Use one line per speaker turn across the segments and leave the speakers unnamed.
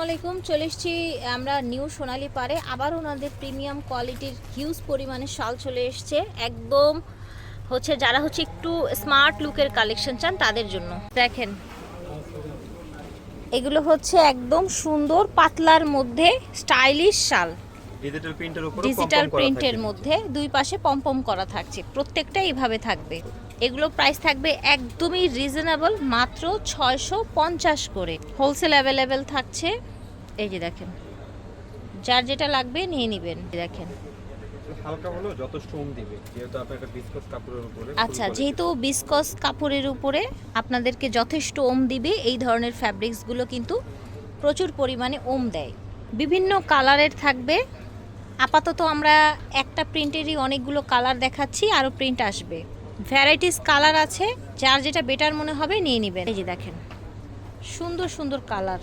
আসসালামু আলাইকুম চলে এসেছি আমরা নিউ সোনালি পারে আবার ওনাদের প্রিমিয়াম কোয়ালিটির হিউজ পরিমাণে শাল চলে এসছে। একদম হচ্ছে যারা হচ্ছে একটু স্মার্ট লুকের কালেকশন চান তাদের জন্য। দেখেন এগুলো হচ্ছে একদম সুন্দর পাতলার মধ্যে স্টাইলিশ শাল।
ডিজিটাল প্রিন্টের উপর
ডিজিটাল প্রিন্টের মধ্যে দুই পাশে পম্পম করা থাকছে। প্রত্যেকটা এইভাবে থাকবে। এগুলো প্রাইস থাকবে একদমই রিজনেবল মাত্র ছয়শো পঞ্চাশ করে। হোলসেল অ্যাভেলেবেল থাকছে। এই যে দেখেন যার যেটা লাগবে নিয়ে নেবেন দেখেন।
হালকা হলেও যথেষ্ট ওম দিবে যেহেতু আপনার একটা কাপড়ের উপরে
আচ্ছা যেহেতু বিসকস কাপড়ের উপরে আপনাদেরকে যথেষ্ট ওম দিবে এই ধরনের ফ্যাব্রিক্সগুলো কিন্তু প্রচুর পরিমাণে ওম দেয়। বিভিন্ন কালারের থাকবে। আপাতত আমরা একটা প্রিন্টেরই অনেকগুলো কালার দেখাচ্ছি আরও প্রিন্ট আসবে। ভ্যারাইটিস কালার আছে যার যেটা বেটার মনে হবে নিয়ে নেবেন। এই যে দেখেন সুন্দর সুন্দর কালার।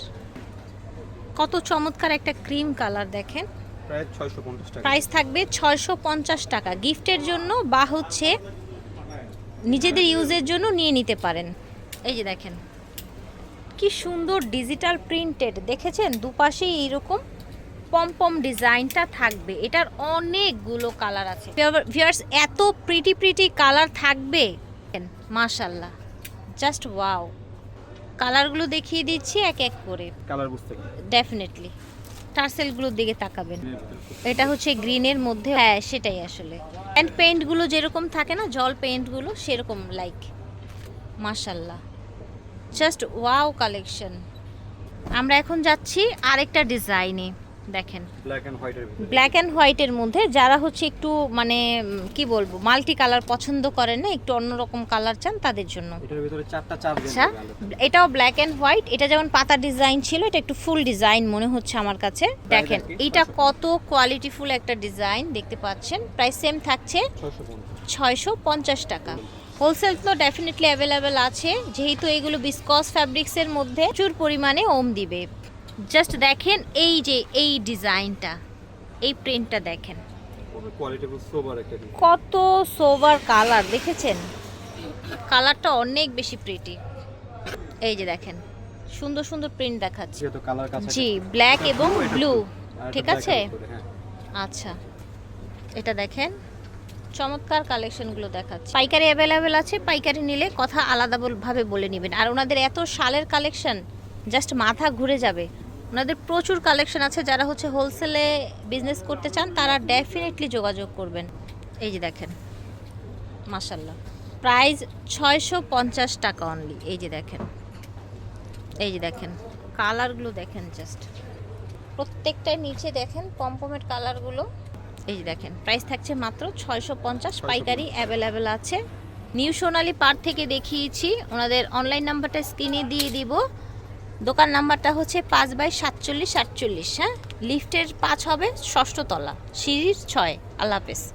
কত চমৎকার একটা ক্রিম কালার দেখেন।
প্রায় 650
প্রাইস থাকবে ছয়শো পঞ্চাশ টাকা। গিফটের জন্য বা হচ্ছে নিজেদের ইউজের জন্য নিয়ে নিতে পারেন। এই যে দেখেন কি সুন্দর ডিজিটাল প্রিন্টেড। দেখেছেন? দুপাশেই এইরকম পমপম ডিজাইনটা থাকবে। এটার অনেকগুলো কালার আছে। ভিউয়ার্স এত প্রিটি প্রিটি কালার থাকবে। মাশাল্লাহ জাস্ট ওয়াও। কালারগুলো দেখিয়ে দিচ্ছি এক এক করে।
কালার বুঝতে
ডেফিনেটলি টার্সেলগুলোর দিকে তাকাবেন। এটা হচ্ছে গ্রিনের মধ্যে হ্যাঁ সেটাই আসলে। অ্যান্ড পেন্টগুলো যেরকম থাকে না জল পেইন্টগুলো সেরকম লাইক মাশাল্লাহ জাস্ট ওয়াও কালেকশন আমরা এখন যাচ্ছি আরেকটা ডিজাইনে দেখেন।
ব্ল্যাক এন্ড হোয়াইটের ভিতরে।
ব্ল্যাক অ্যান্ড হোয়াইটের মধ্যে যারা হচ্ছে একটু মানে কি বলব মাল্টি কালার পছন্দ করেন না একটু অন্যরকম কালার চান তাদের জন্য। আচ্ছা এটাও ব্ল্যাক অ্যান্ড হোয়াইট এটা যেমন পাতা ডিজাইন ছিল এটা একটু ফুল ডিজাইন মনে হচ্ছে আমার কাছে। দেখেন
কি?
এটা কত কোয়ালিটিফুল একটা ডিজাইন দেখতে পাচ্ছেন। প্রাইস সেম থাকছে
650
ছয়শো পঞ্চাশ টাকা। হোলসেল তো ডেফিনেটলি অ্যাভেলেবেল আছে। যেহেতু এগুলো বিসকস ফ্যাব্রিক্সের মধ্যে প্রচুর পরিমাণে ওম দিবে। জাস্ট দেখেন এই যে এই ডিজাইনটা এই প্রিন্টটা দেখেন। কত সোভার কালার দেখেছেন? কালারটা অনেক বেশি প্রিটি এই যে দেখেন সুন্দর সুন্দর প্রিন্ট দেখাচ্ছে। জি ব্ল্যাক এবং ব্লু ঠিক আছে?
হ্যাঁ।
আচ্ছা এটা দেখেন চমৎকার কালেকশনগুলো দেখাচ্ছে। পাইকারি অ্যাভেলেবেল আছে পাইকারি নিলে কথা আলাদাভাবে বলে নেবেন। আর ওনাদের এত শালের কালেকশন জাস্ট মাথা ঘুরে যাবে। ওনাদের প্রচুর কালেকশন আছে যারা হচ্ছে হোলসেলে বিজনেস করতে চান তারা ডেফিনেটলি যোগাযোগ করবেন। এই যে দেখেন মাসাল্লাহ প্রাইস ছয়শো পঞ্চাশ টাকা অনলি এই যে দেখেন। এই যে দেখেন কালারগুলো দেখেন জাস্ট প্রত্যেকটার নিচে দেখেন পম্পমের কালারগুলো এই যে দেখেন প্রাইস থাকছে মাত্র ছয়শো পঞ্চাশ পাইকারি অ্যাভেলেবেল আছে। নিউ সোনালি পার্ক থেকে দেখিয়েছি ওনাদের অনলাইন নাম্বারটা স্ক্রিনে দিয়ে দিব। দোকান নাম্বারটা হচ্ছে পাঁচ বাই সাতচল্লিশ আটচল্লিশ হ্যাঁ? লিফটের পাঁচ হবে ষষ্ঠতলা সিঁড়ির ছয়। আল্লাহ হাফেজ।